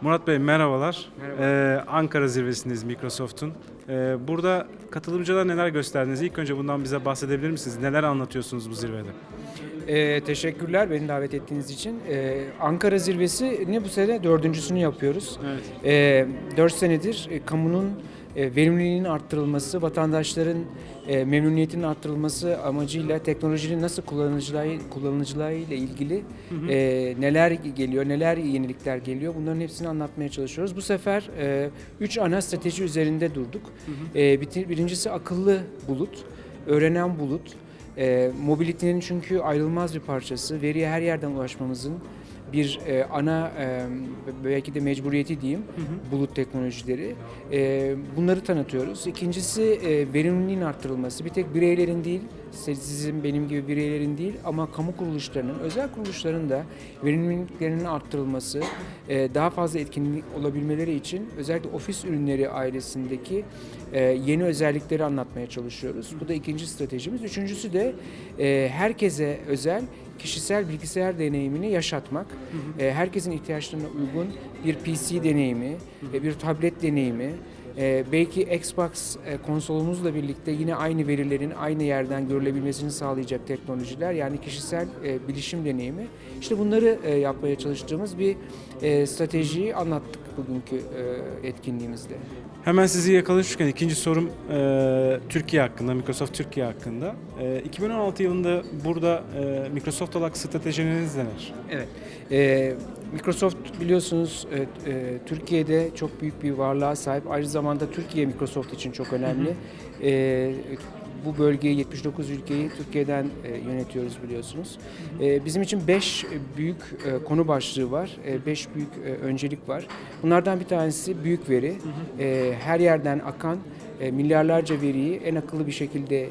Murat Bey merhabalar. Merhaba. Ee, Ankara zirvesindeyiz Microsoft'un. Ee, burada katılımcılara neler gösterdiniz? İlk önce bundan bize bahsedebilir misiniz? Neler anlatıyorsunuz bu zirvede? Ee, teşekkürler beni davet ettiğiniz için. Ee, Ankara Zirvesi ne bu sene dördüncüsünü yapıyoruz. Evet. Ee, dört senedir e, kamunun e, verimliliğinin arttırılması, vatandaşların e, memnuniyetinin arttırılması amacıyla teknolojinin nasıl kullanıcılığı kullanıcılığı ile ilgili e, neler geliyor, neler yenilikler geliyor bunların hepsini anlatmaya çalışıyoruz. Bu sefer e, üç ana strateji üzerinde durduk. E, bitir- birincisi akıllı bulut, öğrenen bulut. E, mobilitenin çünkü ayrılmaz bir parçası. Veriye her yerden ulaşmamızın bir e, ana e, belki de mecburiyeti diyeyim bulut teknolojileri. E, bunları tanıtıyoruz. İkincisi e, verimliliğin arttırılması. Bir tek bireylerin değil, sizin benim gibi bireylerin değil ama kamu kuruluşlarının, özel kuruluşların da verimliliklerinin arttırılması, e, daha fazla etkinlik olabilmeleri için özellikle ofis ürünleri ailesindeki e, yeni özellikleri anlatmaya çalışıyoruz. Bu da ikinci stratejimiz. Üçüncüsü de e, herkese özel kişisel bilgisayar deneyimini yaşatmak. E, herkesin ihtiyaçlarına uygun bir PC deneyimi, e, bir tablet deneyimi, e, belki Xbox e, konsolumuzla birlikte yine aynı verilerin aynı yerden görülebilmesini sağlayacak teknolojiler yani kişisel e, bilişim deneyimi. İşte bunları e, yapmaya çalıştığımız bir e, stratejiyi anlattık bugünkü e, etkinliğimizde. Hemen sizi yakalamışken ikinci sorum e, Türkiye hakkında, Microsoft Türkiye hakkında. E, 2016 yılında burada e, Microsoft olarak stratejileriniz neler? Evet. Ee, Microsoft biliyorsunuz e, e, Türkiye'de çok büyük bir varlığa sahip. Aynı zamanda Türkiye Microsoft için çok önemli. Ee, bu bölgeyi 79 ülkeyi Türkiye'den e, yönetiyoruz biliyorsunuz. Ee, bizim için 5 büyük e, konu başlığı var. 5 büyük e, öncelik var. Bunlardan bir tanesi büyük veri. Ee, her yerden akan e, milyarlarca veriyi en akıllı bir şekilde e,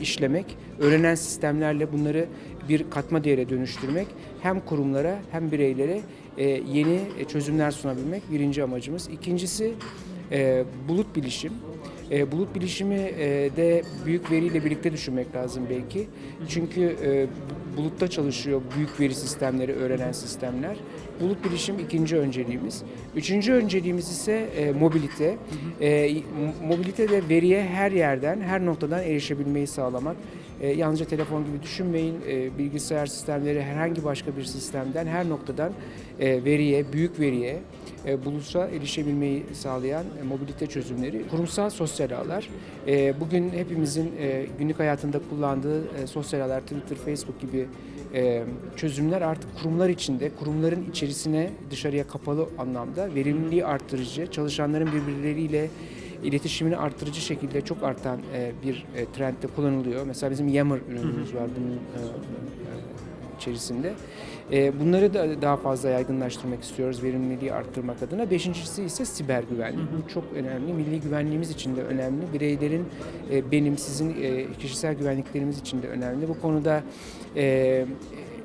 işlemek, öğrenen sistemlerle bunları bir katma değere dönüştürmek hem kurumlara hem bireylere e, yeni e, çözümler sunabilmek birinci amacımız. İkincisi e, bulut bilişim. E, bulut bilişimi e, de büyük veriyle birlikte düşünmek lazım belki. Çünkü e, bulutta çalışıyor büyük veri sistemleri, öğrenen sistemler. Bulut bilişim ikinci önceliğimiz. Üçüncü önceliğimiz ise e, mobilite. E, mobilite de veriye her yerden, her noktadan erişebilmeyi sağlamak. E, yalnızca telefon gibi düşünmeyin. E, bilgisayar sistemleri herhangi başka bir sistemden, her noktadan e, veriye, büyük veriye, e, bulutsa erişebilmeyi sağlayan e, mobilite çözümleri. Kurumsal sosyal ağlar. E, bugün hepimizin e, günlük hayatında kullandığı e, sosyal ağlar, Twitter, Facebook gibi e, çözümler artık kurumlar içinde, kurumların içerisine dışarıya kapalı anlamda verimliliği arttırıcı, çalışanların birbirleriyle iletişimini arttırıcı şekilde çok artan e, bir e, trendde kullanılıyor. Mesela bizim Yammer ürünümüz var bunun e, içerisinde. E, bunları da daha fazla yaygınlaştırmak istiyoruz verimliliği arttırmak adına. Beşincisi ise siber güvenlik. Bu çok önemli. Milli güvenliğimiz için de önemli. Bireylerin e, benim, sizin e, kişisel güvenliklerimiz için de önemli. Bu konuda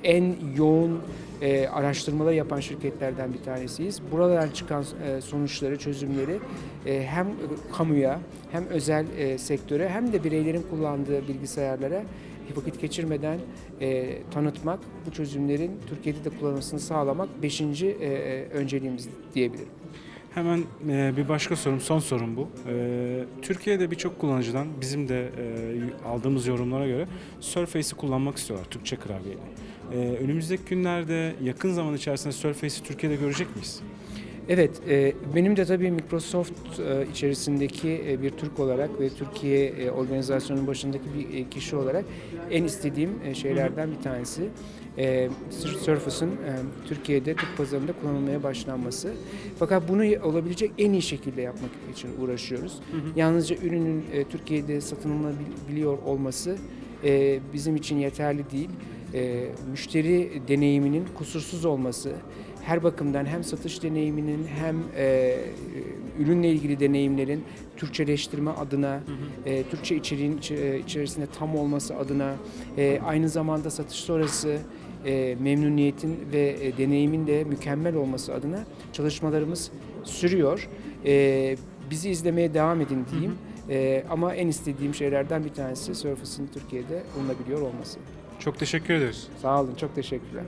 en yoğun e, araştırmalar yapan şirketlerden bir tanesiyiz. Buradan çıkan e, sonuçları, çözümleri e, hem kamuya hem özel e, sektöre hem de bireylerin kullandığı bilgisayarlara vakit geçirmeden e, tanıtmak, bu çözümlerin Türkiye'de de kullanılmasını sağlamak beşinci e, e, önceliğimiz diyebilirim. Hemen e, bir başka sorum, son sorum bu. E, Türkiye'de birçok kullanıcıdan bizim de e, aldığımız yorumlara göre Surface'i kullanmak istiyorlar Türkçe klavyeyle. E, önümüzdeki günlerde yakın zaman içerisinde Surface'i Türkiye'de görecek miyiz? Evet, e, benim de tabii Microsoft e, içerisindeki e, bir Türk olarak ve Türkiye organizasyonunun başındaki bir kişi olarak en istediğim şeylerden bir tanesi Surface'ın Türkiye'de Türk pazarında kullanılmaya başlanması. Fakat bunu olabilecek en iyi şekilde yapmak için uğraşıyoruz. Yalnızca ürünün Türkiye'de satın alınabiliyor olması bizim için yeterli değil. E, müşteri deneyiminin kusursuz olması, her bakımdan hem satış deneyiminin hem e, ürünle ilgili deneyimlerin Türkçeleştirme adına, e, Türkçe içeriğin içerisinde tam olması adına, e, aynı zamanda satış sonrası e, memnuniyetin ve e, deneyimin de mükemmel olması adına çalışmalarımız sürüyor. E, bizi izlemeye devam edin diyeyim. E, ama en istediğim şeylerden bir tanesi Surface'ın Türkiye'de bulunabiliyor olması. Çok teşekkür ederiz. Sağ olun, çok teşekkürler.